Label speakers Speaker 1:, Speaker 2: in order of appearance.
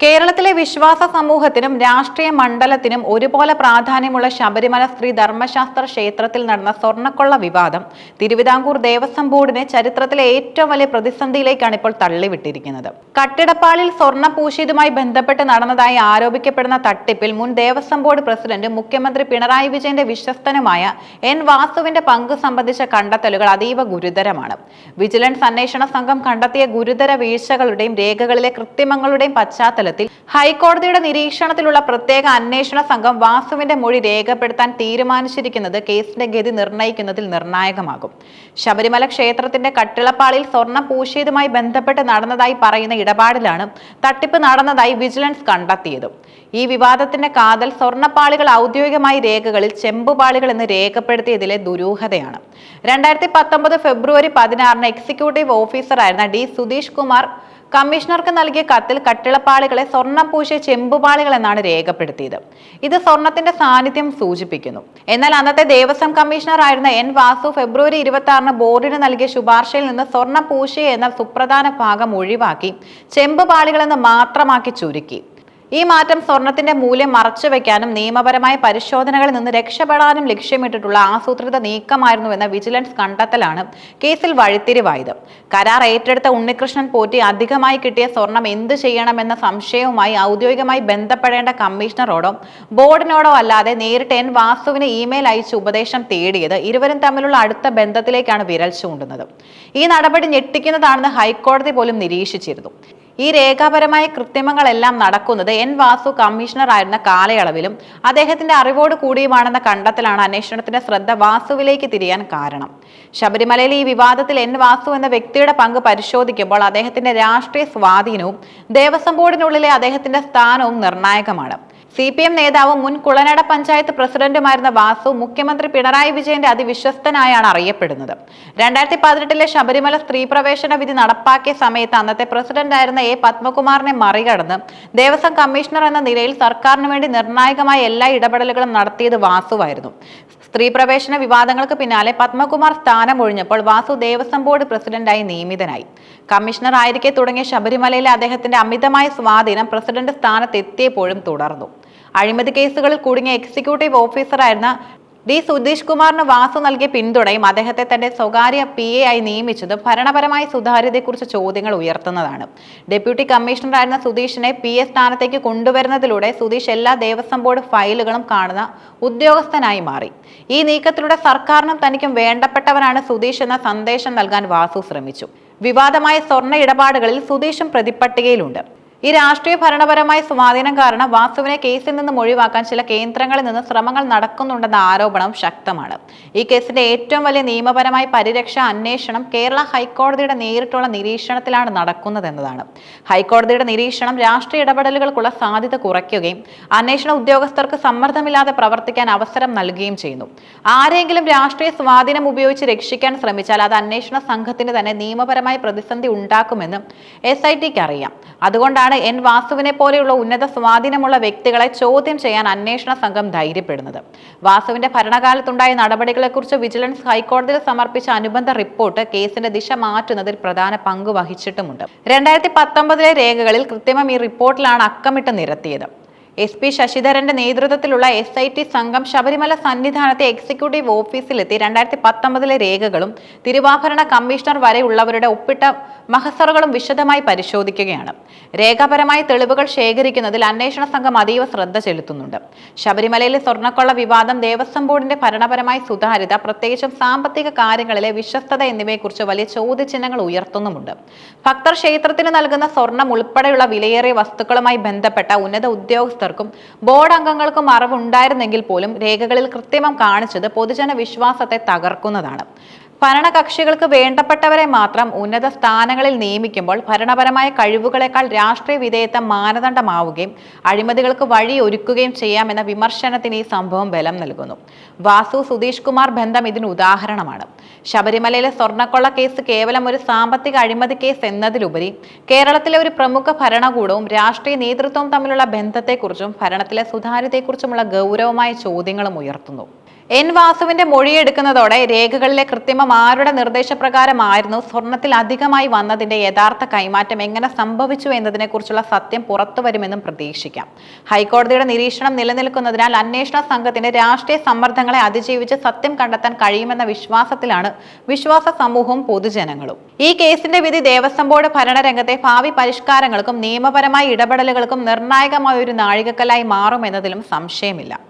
Speaker 1: കേരളത്തിലെ വിശ്വാസ സമൂഹത്തിനും രാഷ്ട്രീയ മണ്ഡലത്തിനും ഒരുപോലെ പ്രാധാന്യമുള്ള ശബരിമല സ്ത്രീ ധർമ്മശാസ്ത്ര ക്ഷേത്രത്തിൽ നടന്ന സ്വർണക്കൊള്ള വിവാദം തിരുവിതാംകൂർ ദേവസ്വം ബോർഡിനെ ചരിത്രത്തിലെ ഏറ്റവും വലിയ പ്രതിസന്ധിയിലേക്കാണ് ഇപ്പോൾ തള്ളിവിട്ടിരിക്കുന്നത്. കട്ടിടപ്പാളിൽ സ്വർണ പൂശിയതുമായി ബന്ധപ്പെട്ട് നടന്നതായി ആരോപിക്കപ്പെടുന്ന തട്ടിപ്പിൽ മുൻ ദേവസ്വം ബോർഡ് പ്രസിഡന്റ് മുഖ്യമന്ത്രി പിണറായി വിജയന്റെ വിശ്വസ്തനുമായ എൻ വാസുവിന്റെ പങ്ക് സംബന്ധിച്ച കണ്ടെത്തലുകൾ അതീവ ഗുരുതരമാണ്. വിജിലൻസ് അന്വേഷണ സംഘം കണ്ടെത്തിയ ഗുരുതര വീഴ്ചകളുടെയും രേഖകളിലെ കൃത്രിമങ്ങളുടെയും പശ്ചാത്തലത്തിൽ ഹൈക്കോടതിയുടെ നിരീക്ഷണത്തിലുള്ള പ്രത്യേക അന്വേഷണ സംഘം വാസുവിന്റെ മൊഴി രേഖപ്പെടുത്താൻ തീരുമാനിച്ചിരിക്കുന്നത് കേസിന്റെ ഗതി നിർണയിക്കുന്നതിൽ നിർണായകമാകും. ശബരിമല ക്ഷേത്രത്തിന്റെ കട്ടിളപ്പാളിൽ സ്വർണം പൂശിയതുമായി ബന്ധപ്പെട്ട് നടന്നതായി പറയുന്ന ഇടപാടിലാണ് തട്ടിപ്പ് നടന്നതായി വിജിലൻസ് കണ്ടെത്തിയത്. ഈ വിവാദത്തിന്റെ കാതൽ സ്വർണപ്പാളികൾ ഔദ്യോഗികമായി രേഖകളിൽ ചെമ്പുപാളികൾ എന്ന് രേഖപ്പെടുത്തിയതിലെ ദുരൂഹതയാണ്. രണ്ടായിരത്തി പത്തൊമ്പത് ഫെബ്രുവരി പതിനാറിന് എക്സിക്യൂട്ടീവ് ഓഫീസറായിരുന്ന ഡി സുധീഷ് കുമാർ കമ്മീഷണർക്ക് നൽകിയ കത്തിൽ കട്ടിളപ്പാളികളെ സ്വർണം പൂശിയ ചെമ്പുപാളികൾ എന്നാണ് രേഖപ്പെടുത്തിയത്. ഇത് സ്വർണത്തിന്റെ സാന്നിധ്യം സൂചിപ്പിക്കുന്നു. എന്നാൽ അന്നത്തെ ദേവസ്വം കമ്മീഷണർ ആയിരുന്ന എൻ വാസു ഫെബ്രുവരി ഇരുപത്തി ആറിന് ബോർഡിന് നൽകിയ ശുപാർശയിൽ നിന്ന് സ്വർണം പൂശിയ എന്ന സുപ്രധാന ഭാഗം ഒഴിവാക്കി ചെമ്പുപാളികളെന്ന് മാത്രമാക്കി ചുരുക്കി. ഈ മാറ്റം സ്വർണത്തിന്റെ മൂല്യം മറച്ചുവെക്കാനും നിയമപരമായ പരിശോധനകളിൽ നിന്ന് രക്ഷപ്പെടാനും ലക്ഷ്യമിട്ടിട്ടുള്ള ആസൂത്രിത നീക്കമായിരുന്നുവെന്ന വിജിലൻസ് കണ്ടെത്തലാണ് കേസിൽ വഴിത്തിരിവായത്. കരാർ ഏറ്റെടുത്ത ഉണ്ണികൃഷ്ണൻ പോറ്റി അധികമായി കിട്ടിയ സ്വർണം എന്ത് ചെയ്യണമെന്ന സംശയവുമായി ഔദ്യോഗികമായി ബന്ധപ്പെടേണ്ട കമ്മീഷണറോടോ ബോർഡിനോടോ അല്ലാതെ നേരിട്ട് എൻ വാസുവിന് ഇമെയിൽ അയച്ച് ഉപദേശം തേടിയത് ഇരുവരും തമ്മിലുള്ള അടുത്ത ബന്ധത്തിലേക്കാണ് വിരൽ ചൂണ്ടുന്നത്. ഈ നടപടി ഞെട്ടിക്കുന്നതാണെന്ന് ഹൈക്കോടതി പോലും നിരീക്ഷിച്ചിരുന്നു. ഈ രേഖാപരമായ കൃത്രിമങ്ങളെല്ലാം നടക്കുന്നത് എൻ വാസു കമ്മീഷണർ ആയിരുന്ന കാലയളവിലും അദ്ദേഹത്തിന്റെ അറിവോട് കൂടിയുമാണെന്ന കണ്ടെത്തലാണ് അന്വേഷണത്തിന്റെ ശ്രദ്ധ വാസുവിലേക്ക് തിരിയാൻ കാരണം. ശബരിമലയിലെ ഈ വിവാദത്തിൽ എൻ വാസു എന്ന വ്യക്തിയുടെ പങ്ക് പരിശോധിക്കുമ്പോൾ അദ്ദേഹത്തിന്റെ രാഷ്ട്രീയ സ്വാധീനവും ദേവസ്വം ബോർഡിനുള്ളിലെ അദ്ദേഹത്തിന്റെ സ്ഥാനവും നിർണായകമാണ്. സി പി എം നേതാവും മുൻ കുളനട പഞ്ചായത്ത് പ്രസിഡന്റുമായിരുന്ന വാസു മുഖ്യമന്ത്രി പിണറായി വിജയന്റെ അതിവിശ്വസ്തനായാണ് അറിയപ്പെടുന്നത്. രണ്ടായിരത്തി പതിനെട്ടിലെ ശബരിമല സ്ത്രീ പ്രവേശന വിധി നടപ്പാക്കിയ സമയത്ത് അന്നത്തെ പ്രസിഡന്റായിരുന്ന എ പത്മകുമാറിനെ മറികടന്ന് ദേവസ്വം കമ്മീഷണർ എന്ന നിലയിൽ സർക്കാരിന് വേണ്ടി നിർണായകമായ എല്ലാ ഇടപെടലുകളും നടത്തിയത് വാസുവായിരുന്നു. സ്ത്രീ പ്രവേശന വിവാദങ്ങൾക്ക് പിന്നാലെ പത്മകുമാർ സ്ഥാനം ഒഴിഞ്ഞപ്പോൾ വാസു ദേവസ്വം ബോർഡ് പ്രസിഡന്റായി നിയമിതനായി. കമ്മീഷണർ ആയിരിക്കെ തുടങ്ങിയ ശബരിമലയിലെ അദ്ദേഹത്തിന്റെ അമിതമായ സ്വാധീനം പ്രസിഡന്റ് സ്ഥാനത്തെത്തിയപ്പോഴും തുടർന്നു. അഴിമതി കേസുകളിൽ കുടുങ്ങിയ എക്സിക്യൂട്ടീവ് ഓഫീസറായിരുന്ന ഡി സുധീഷ് കുമാറിന് വാസു നൽകിയ പിന്തുണയും അദ്ദേഹത്തെ തന്റെ സ്വകാര്യ പി എ ആയി നിയമിച്ചതും ഭരണപരമായ സുതാര്യതയെക്കുറിച്ച് ചോദ്യങ്ങൾ ഉയർത്തുന്നതാണ്. ഡെപ്യൂട്ടി കമ്മീഷണറായിരുന്ന സുധീഷിനെ പി എ സ്ഥാനത്തേക്ക് കൊണ്ടുവരുന്നതിലൂടെ സുധീഷ് എല്ലാ ദേവസ്വം ബോർഡ് ഫയലുകളും കാണുന്ന ഉദ്യോഗസ്ഥനായി മാറി. ഈ നീക്കത്തിലൂടെ സർക്കാരിനും തനിക്കും വേണ്ടപ്പെട്ടവനാണ് സുധീഷ് എന്ന സന്ദേശം നൽകാൻ വാസു ശ്രമിച്ചു. വിവാദമായ സ്വർണ ഇടപാടുകളിൽ സുധീഷും പ്രതിപട്ടികയിലുണ്ട് ഈ രാഷ്ട്രീയ ഭരണപരമായ സ്വാധീനം കാരണം വാസുവിനെ കേസിൽ നിന്നും ഒഴിവാക്കാൻ ചില കേന്ദ്രങ്ങളിൽ നിന്ന് ശ്രമങ്ങൾ നടക്കുന്നുണ്ടെന്ന ആരോപണം ശക്തമാണ്. ഈ കേസിന്റെ ഏറ്റവും വലിയ നിയമപരമായ പരിരക്ഷ അന്വേഷണം കേരള ഹൈക്കോടതിയുടെ നേരിട്ടുള്ള നിരീക്ഷണത്തിലാണ് നടക്കുന്നത് നടക്കുന്നതെന്നതാണ്. ഹൈക്കോടതിയുടെ നിരീക്ഷണം രാഷ്ട്രീയ ഇടപെടലുകൾക്കുള്ള സാധ്യത കുറയ്ക്കുകയും അന്വേഷണ ഉദ്യോഗസ്ഥർക്ക് സമ്മർദ്ദമില്ലാതെ പ്രവർത്തിക്കാൻ അവസരം നൽകുകയും ചെയ്യുന്നു. ആരെങ്കിലും രാഷ്ട്രീയ സ്വാധീനം ഉപയോഗിച്ച് രക്ഷിക്കാൻ ശ്രമിച്ചാൽ അത് അന്വേഷണ സംഘത്തിന് തന്നെ നിയമപരമായ പ്രതിസന്ധി ഉണ്ടാക്കുമെന്ന് എസ് ഐ ടിക്ക് അറിയാം. അതുകൊണ്ടാണ് എൻ വാസുവിനെ പോലെയുള്ള ഉന്നത സ്വാധീനമുള്ള വ്യക്തികളെ ചോദ്യം ചെയ്യാൻ അന്വേഷണ സംഘം ധൈര്യപ്പെടുന്നത്. വാസുവിന്റെ ഭരണകാലത്തുണ്ടായ നടപടികളെക്കുറിച്ച് വിജിലൻസ് ഹൈക്കോടതിയിൽ സമർപ്പിച്ച അനുബന്ധ റിപ്പോർട്ട് കേസിന്റെ ദിശ മാറ്റുന്നതിൽ പ്രധാന പങ്ക് വഹിച്ചിട്ടുമുണ്ട്. രണ്ടായിരത്തി പത്തൊമ്പതിലെ രേഖകളിൽ കൃത്രിമം ഈ റിപ്പോർട്ടിലാണ് അക്കമിട്ട് നിരത്തിയത്. എസ് പി ശശിധരന്റെ നേതൃത്വത്തിലുള്ള എസ് ഐ ടി സംഘം ശബരിമല സന്നിധാനത്തെ എക്സിക്യൂട്ടീവ് ഓഫീസിലെത്തി രണ്ടായിരത്തി പത്തൊമ്പതിലെ രേഖകളും തിരുവാഭരണ കമ്മീഷണർ വരെയുള്ളവരുടെ ഒപ്പിട്ട മഹസറുകളും വിശദമായി പരിശോധിക്കുകയാണ്. രേഖാപരമായ തെളിവുകൾ ശേഖരിക്കുന്നതിൽ അന്വേഷണ സംഘം അതീവ ശ്രദ്ധ ചെലുത്തുന്നുണ്ട്. ശബരിമലയിലെ സ്വർണക്കൊള്ള വിവാദം ദേവസ്വം ബോർഡിന്റെ ഭരണപരമായ സുതാര്യത പ്രത്യേകിച്ചും സാമ്പത്തിക കാര്യങ്ങളിലെ വിശ്വസ്തത എന്നിവയെക്കുറിച്ച് വലിയ ചോദ്യചിഹ്നങ്ങൾ ഉയർത്തുന്നുമുണ്ട്. ഭക്തർ ക്ഷേത്രത്തിന് നൽകുന്ന സ്വർണം ഉൾപ്പെടെയുള്ള വിലയേറിയ വസ്തുക്കളുമായി ബന്ധപ്പെട്ട ഉന്നത ഉദ്യോഗസ്ഥർക്കും ബോർഡ് അംഗങ്ങൾക്കും അറിവുണ്ടായിരുന്നെങ്കിൽ പോലും രേഖകളിൽ കൃത്രിമം കാണിച്ചത് പൊതുജന വിശ്വാസത്തെ തകർക്കുന്നതാണ്. ഭരണകക്ഷികൾക്ക് വേണ്ടപ്പെട്ടവരെ മാത്രം ഉന്നത സ്ഥാനങ്ങളിൽ നിയമിക്കുമ്പോൾ ഭരണപരമായ കഴിവുകളെക്കാൾ രാഷ്ട്രീയ വിധേയത്വം മാനദണ്ഡമാവുകയും അഴിമതികൾക്ക് വഴി ഒരുക്കുകയും ചെയ്യാമെന്ന വിമർശനത്തിന് ഈ സംഭവം ബലം നൽകുന്നു. വാസു സുധീഷ് കുമാർ ബന്ധം ഇതിന് ഉദാഹരണമാണ്. ശബരിമലയിലെ സ്വർണക്കൊള്ള കേസ് കേവലം ഒരു സാമ്പത്തിക അഴിമതി കേസ് എന്നതിലുപരി കേരളത്തിലെ ഒരു പ്രമുഖ ഭരണകൂടവും രാഷ്ട്രീയ നേതൃത്വവും തമ്മിലുള്ള ബന്ധത്തെക്കുറിച്ചും ഭരണത്തിലെ സുതാര്യതയെക്കുറിച്ചുമുള്ള ഗൗരവമായ ചോദ്യങ്ങളും ഉയർത്തുന്നു. എൻ വാസുവിന്റെ മൊഴിയെടുക്കുന്നതോടെ രേഖകളിലെ കൃത്രിമം ആരുടെ നിർദ്ദേശപ്രകാരമായിരുന്നു സ്വർണത്തിൽ അധികമായി വന്നതിന്റെ യഥാർത്ഥ കൈമാറ്റം എങ്ങനെ സംഭവിച്ചു എന്നതിനെക്കുറിച്ചുള്ള സത്യം പുറത്തുവരുമെന്നും പ്രതീക്ഷിക്കാം. ഹൈക്കോടതിയുടെ നിരീക്ഷണം നിലനിൽക്കുന്നതിനാൽ അന്വേഷണ സംഘത്തിന് രാഷ്ട്രീയ സമ്മർദ്ദങ്ങളെ അതിജീവിച്ച് സത്യം കണ്ടെത്താൻ കഴിയുമെന്ന വിശ്വാസത്തിലാണ് വിശ്വാസ സമൂഹവും പൊതുജനങ്ങളും. ഈ കേസിന്റെ വിധി ദേവസ്വം ബോർഡ് ഭരണരംഗത്തെ ഭാവി പരിഷ്കാരങ്ങൾക്കും നിയമപരമായ ഇടപെടലുകൾക്കും നിർണായകമായ ഒരു നാഴികക്കല്ലായി മാറുമെന്നതിലും സംശയമില്ല.